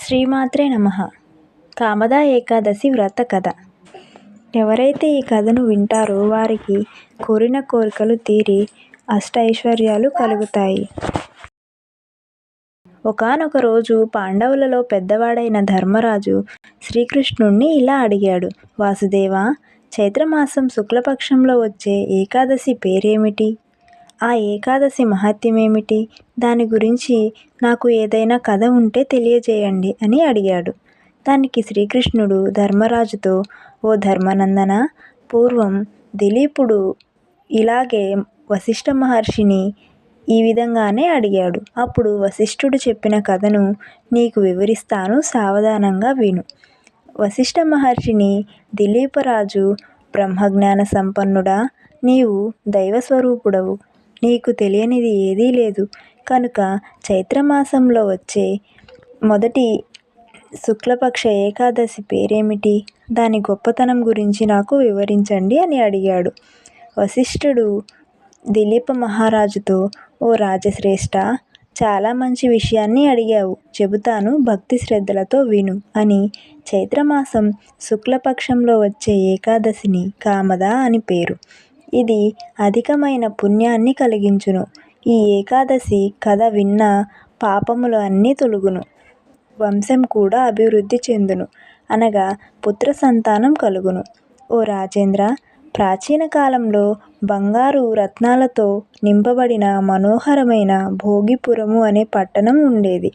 శ్రీమాత్రే నమః. కామదా ఏకాదశి వ్రత కథ. ఎవరైతే ఈ కథను వింటారో వారికి కోరిన కోరికలు తీరి అష్టైశ్వర్యాలు కలుగుతాయి. ఒకానొక రోజు పాండవులలో పెద్దవాడైన ధర్మరాజు శ్రీకృష్ణుణ్ణి ఇలా అడిగాడు. వాసుదేవా చైత్రమాసం శుక్లపక్షంలో వచ్చే ఏకాదశి పేరేమిటి? ఆ ఏకాదశి మహత్యమేమిటి? దాని గురించి నాకు ఏదైనా కథ ఉంటే తెలియజేయండి అని అడిగాడు. దానికి శ్రీకృష్ణుడు ధర్మరాజుతో ఓ ధర్మనందన పూర్వం దిలీపుడు ఇలాగే వశిష్ఠ మహర్షిని ఈ విధంగానే అడిగాడు. అప్పుడు వశిష్ఠుడు చెప్పిన కథను నీకు వివరిస్తాను సావధానంగా విను. వశిష్ఠ మహర్షిని దిలీపరాజు బ్రహ్మజ్ఞాన సంపన్నుడా నీవు దైవస్వరూపుడవు. నీకు తెలియనిది ఏదీ లేదు. కనుక చైత్రమాసంలో వచ్చే మొదటి శుక్లపక్ష ఏకాదశి పేరేమిటి? దాని గొప్పతనం గురించి నాకు వివరించండి అని అడిగాడు. వశిష్ఠుడు దిలీప మహారాజుతో ఓ రాజశ్రేష్ఠ చాలా మంచి విషయాన్ని అడిగావు. చెబుతాను భక్తి శ్రద్ధలతో విను అని చైత్రమాసం శుక్లపక్షంలో వచ్చే ఏకాదశిని కామదా అని పేరు. ఇది అధికమైన పుణ్యాన్ని కలిగించును. ఈ ఏకాదశి కథ విన్న పాపములు అన్నీ తొలుగును. వంశం కూడా అభివృద్ధి చెందును. అనగా పుత్ర సంతానం కలుగును. ఓ రాజేంద్ర ప్రాచీన కాలంలో బంగారు రత్నాలతో నింపబడిన మనోహరమైన భోగిపురము అనే పట్టణం ఉండేది.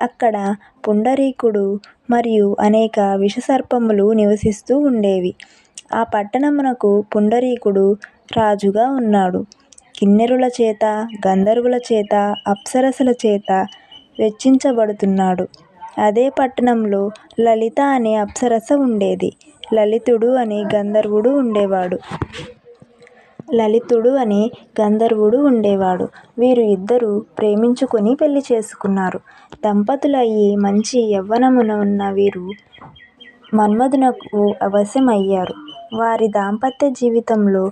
అక్కడ పుండరీకుడు మరియు అనేక విషసర్పములు నివసిస్తూ ఉండేవి. ఆ పట్టణమునకు పుండరీకుడు రాజుగా ఉన్నాడు. కిన్నెరుల చేత గంధర్వుల చేత అప్సరసల చేత వెచ్చించబడుతున్నాడు. అదే పట్టణంలో లలిత అనే అప్సరస ఉండేది. లలితుడు అనే గంధర్వుడు ఉండేవాడు. లలితుడు అనే గంధర్వుడు ఉండేవాడు. వీరు ఇద్దరూ ప్రేమించుకొని పెళ్ళి చేసుకున్నారు. దంపతులయ్యి మంచి యవ్వనమున ఉన్న వీరు మన్మధునకు అవశ్యమయ్యారు. వారి దాంపత్య జీవితంలో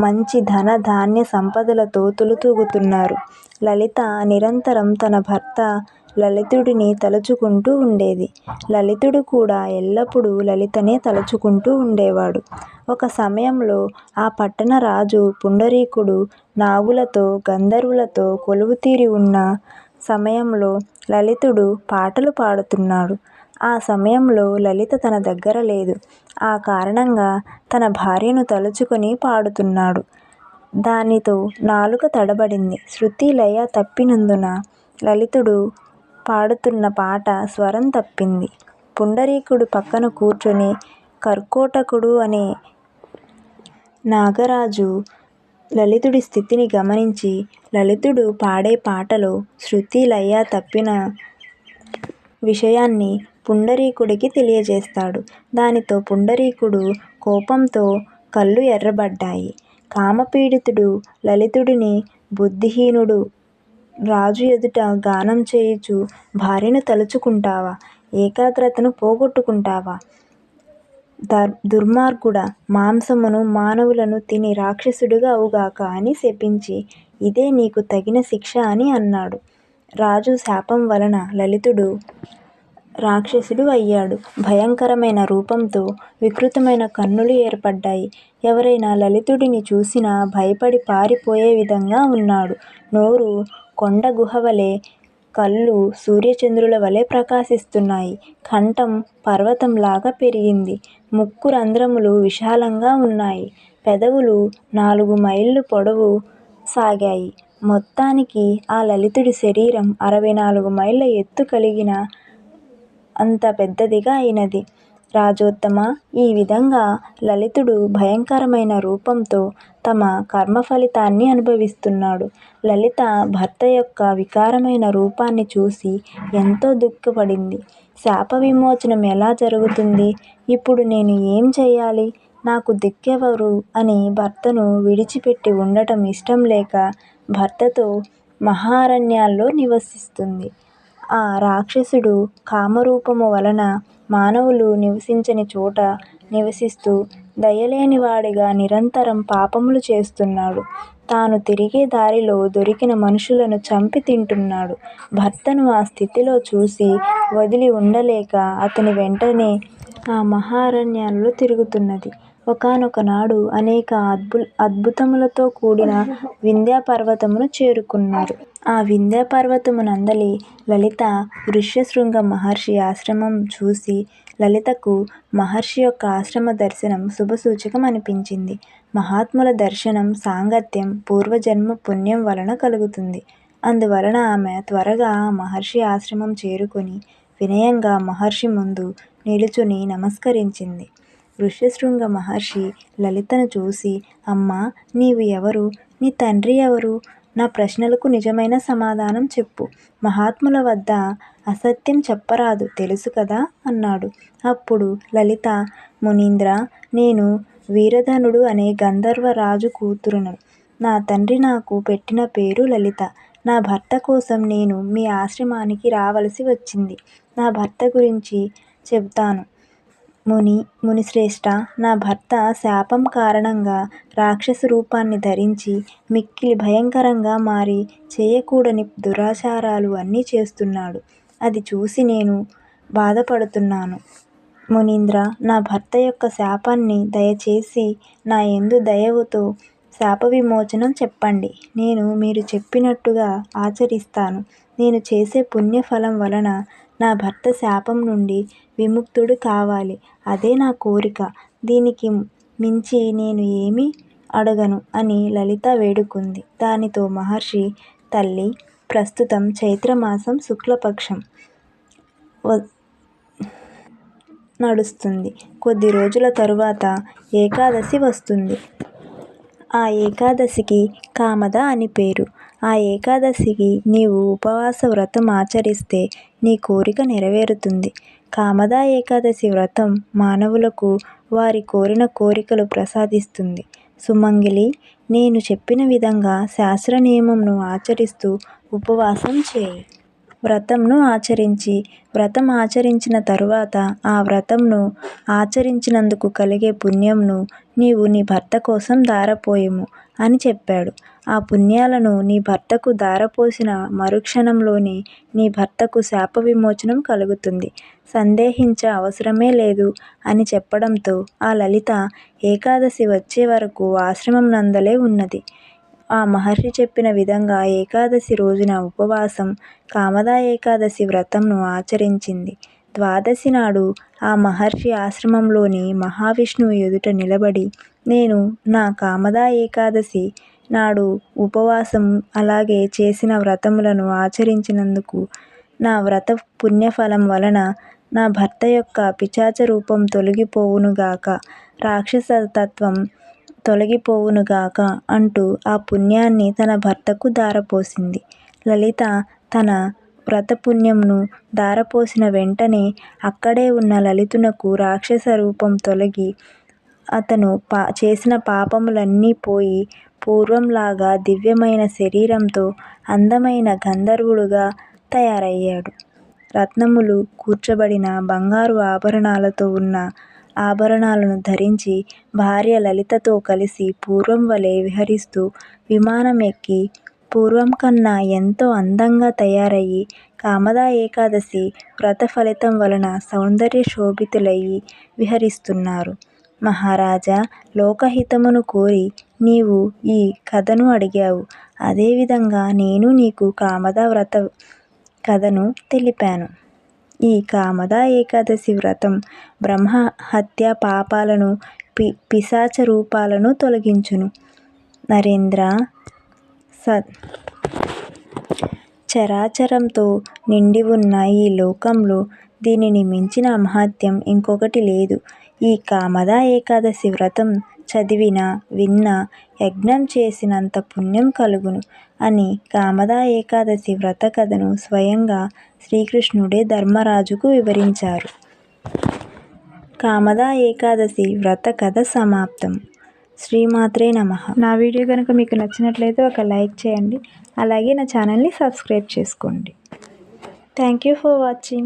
మంచి ధన ధాన్య సంపదలతో తులుతూగుతున్నారు లలిత నిరంతరం తన భర్త లలితుడిని తలుచుకుంటూ ఉండేది. లలితుడు కూడా ఎల్లప్పుడూ లలితనే తలుచుకుంటూ ఉండేవాడు. ఒక సమయంలో ఆ పట్టణ రాజు పుండరీకుడు నాగులతో గంధర్వులతో కొలువుతీరి ఉన్న సమయంలో లలితుడు పాటలు పాడుతున్నాడు. ఆ సమయంలో లలిత తన దగ్గర లేదు. ఆ కారణంగా తన భార్యను తలుచుకొని పాడుతున్నాడు. దానితో నాలుక తడబడింది. శృతి లయ తప్పినందున లలితుడు పాడుతున్న పాట స్వరం తప్పింది. పుండరీకుడు పక్కన కూర్చొని కర్కోటకుడు అనే నాగరాజు లలితుడి స్థితిని గమనించి లలితుడు పాడే పాటలో శృతి లయ తప్పిన విషయాన్ని పుండరీకుడికి తెలియజేస్తాడు. దానితో పుండరీకుడు కోపంతో కళ్ళు ఎర్రబడ్డాయి. కామపీడితుడు లలితుడిని బుద్ధిహీనుడు రాజు ఎదుట గానం చేయుచు భార్యను తలుచుకుంటావా? ఏకాగ్రతను పోగొట్టుకుంటావా? దుర్మార్గుడా మాంసమును మానవులను తిని రాక్షసుడిగా అవుగాక అని శపించి ఇదే నీకు తగిన శిక్ష అని అన్నాడు. రాజు శాపం వలన లలితుడు రాక్షసుడు అయ్యాడు. భయంకరమైన రూపంతో వికృతమైన కన్నులు ఏర్పడ్డాయి. ఎవరైనా లలితుడిని చూసినా భయపడి పారిపోయే విధంగా ఉన్నాడు. నోరు కొండ గుహవలే కళ్ళు సూర్యచంద్రుల వలె ప్రకాశిస్తున్నాయి. కంఠం పర్వతంలాగా పెరిగింది. ముక్కు రంధ్రములు విశాలంగా ఉన్నాయి. పెదవులు నాలుగు మైళ్ళు పొడవు సాగాయి. మొత్తానికి ఆ లలితుడి శరీరం అరవై నాలుగు మైళ్ళ ఎత్తు కలిగిన అంత పెద్దదిగా అయినది. రాజోత్తమ ఈ విధంగా లలితుడు భయంకరమైన రూపంతో తమ కర్మ ఫలితాన్ని అనుభవిస్తున్నాడు. లలిత భర్త యొక్క వికారమైన రూపాన్ని చూసి ఎంతో దుఃఖపడింది. శాప విమోచనం ఎలా జరుగుతుంది? ఇప్పుడు నేను ఏం చేయాలి? నాకు దిక్కెవరు? అని భర్తను విడిచిపెట్టి ఉండటం ఇష్టం లేక భర్తతో మహారణ్యాల్లో నివసిస్తుంది. ఆ రాక్షసుడు కామరూపము వలన మానవులు నివసించని చోట నివసిస్తూ దయలేనివాడిగా నిరంతరం పాపములు చేస్తున్నాడు తాను తిరిగే దారిలో దొరికిన మనుషులను చంపి తింటున్నాడు భర్తను ఆ స్థితిలో చూసి వదిలి ఉండలేక అతని వెంటనే ఆ మహారణ్యాలలో తిరుగుతున్నది. ఒకానొకనాడు అనేక అద్భుతములతో కూడిన వింధ్యపర్వతమును చేరుకున్నారు. ఆ వింధ్యపర్వతమునందలి లలిత ఋష్యశృంగ మహర్షి ఆశ్రమం చూసి లలితకు మహర్షి యొక్క ఆశ్రమ దర్శనం శుభసూచకం అనిపించింది. మహాత్ముల దర్శనం, సాంగత్యం పూర్వజన్మ పుణ్యం వలన కలుగుతుంది. అందువలన ఆమె త్వరగా ఆ మహర్షి ఆశ్రమం చేరుకుని వినయంగా మహర్షి ముందు నిలుచుని నమస్కరించింది. ఋష్యశృంగ మహర్షి లలితను చూసి అమ్మా! నీవు ఎవరు? నీ తండ్రి ఎవరు? నా ప్రశ్నలకు నిజమైన సమాధానం చెప్పు. మహాత్ముల వద్ద అసత్యం చెప్పరాదు తెలుసు కదా అన్నాడు. అప్పుడు లలిత మునీంద్ర నేను వీరధనుడు అనే గంధర్వ రాజు కూతురును. నా తండ్రి నాకు పెట్టిన పేరు లలిత. నా భర్త కోసం నేను మీ ఆశ్రమానికి రావలసి వచ్చింది. నా భర్త గురించి చెబుతాను ముని మునిశ్రేష్ట నా భర్త శాపం కారణంగా రాక్షస రూపాన్ని ధరించి మిక్కిలి భయంకరంగా మారి చేయకూడని దురాచారాలు అన్నీ చేస్తున్నాడు. అది చూసి నేను బాధపడుతున్నాను మునీంద్ర నా భర్త యొక్క శాపాన్ని దయచేసి నా యందు దయవుతో శాప శాపవిమోచనం చెప్పండి. నేను మీరు చెప్పినట్టుగా ఆచరిస్తాను. నేను చేసే పుణ్యఫలం వలన నా భర్త శాపం నుండి విముక్తుడు కావాలి. అదే నా కోరిక. దీనికి మించి నేను ఏమీ అడగను అని లలిత వేడుకుంది. దానితో మహర్షి తల్లీ! ప్రస్తుతం చైత్రమాసం శుక్లపక్షం నడుస్తుంది. కొద్ది రోజుల తరువాత ఏకాదశి వస్తుంది. ఆ ఏకాదశికి కామద అని పేరు. ఆ ఏకాదశికి నీవు ఉపవాస వ్రతం ఆచరిస్తే నీ కోరిక నెరవేరుతుంది. కామదా ఏకాదశి వ్రతం మానవులకు వారి కోరిన కోరికలు ప్రసాదిస్తుంది. సుమంగిలి నేను చెప్పిన విధంగా శాస్త్ర నియమంను ఆచరిస్తూ ఉపవాసం చేయి. వ్రతంను ఆచరించి వ్రతం ఆచరించిన తరువాత ఆ వ్రతంను ఆచరించినందుకు కలిగే పుణ్యంను నీవు నీ భర్త కోసం ధారపోయుము అని చెప్పాడు. ఆ పుణ్యాలను నీ భర్తకు ధారపోసిన మరుక్షణంలోనే నీ భర్తకు శాప విమోచనం కలుగుతుంది. సందేహించ అవసరమే లేదు అని చెప్పడంతో ఆ లలిత ఏకాదశి వచ్చే వరకు ఆశ్రమమునందలే ఉన్నది. ఆ మహర్షి చెప్పిన విధంగా ఏకాదశి రోజున ఉపవాసం, కామదా ఏకాదశి వ్రతంను ఆచరించింది. ద్వాదశి నాడు ఆ మహర్షి ఆశ్రమంలోని మహావిష్ణువు ఎదుట నిలబడి నేను నా కామదా ఏకాదశి నాడు ఉపవాసం అలాగే చేసిన వ్రతములను ఆచరించినందుకు నా వ్రత పుణ్యఫలం వలన నా భర్త యొక్క పిశాచ రూపం తొలగిపోవును గాక రాక్షసతత్వం తొలగిపోవును గాక అంటూ ఆ పుణ్యాన్ని తన భర్తకు ధారపోసింది. లలిత తన వ్రతపుణ్యమును ధారపోసిన వెంటనే అక్కడే ఉన్న లలితునకు రాక్షస రూపం తొలగి అతను పా చేసిన పాపములన్నీ పోయి పూర్వంలాగా దివ్యమైన శరీరంతో అందమైన గంధర్వుడుగా తయారయ్యాడు. రత్నములు కూర్చబడిన బంగారు ఆభరణాలతో ఉన్న ఆభరణాలను ధరించి భార్య లలితతో కలిసి పూర్వం వలె విహరిస్తూ విమానం ఎక్కి పూర్వం కన్నా ఎంతో అందంగా తయారయి కామదా ఏకాదశి వ్రత ఫలితం వలన సౌందర్య శోభితులై విహరిస్తున్నారు. మహారాజా! లోకహితమును కోరి నీవు ఈ కథను అడిగావు. అదేవిధంగా నేను నీకు కామద వ్రత కథను తెలిపాను. ఈ కామద ఏకాదశి వ్రతం బ్రహ్మ హత్య పాపాలను పి పిశాచ రూపాలను తొలగించును. నరేంద్ర నరేంద్రా! చరాచరంతో నిండి ఉన్న ఈ లోకంలో దీనిని మించిన మహత్యం ఇంకొకటి లేదు. ఈ కామద ఏకాదశి వ్రతం చదివిన విన్న యజ్ఞం చేసినంత పుణ్యం కలుగును అని కామద ఏకాదశి వ్రత కథను స్వయంగా శ్రీకృష్ణుడే ధర్మరాజుకు వివరించారు. కామద ఏకాదశి వ్రత కథ సమాప్తం. శ్రీమాత్రే నమః! నా వీడియో కనుక మీకు నచ్చినట్లయితే ఒక లైక్ చేయండి. అలాగే నా ఛానల్ని సబ్స్క్రైబ్ చేసుకోండి. Thank you for watching.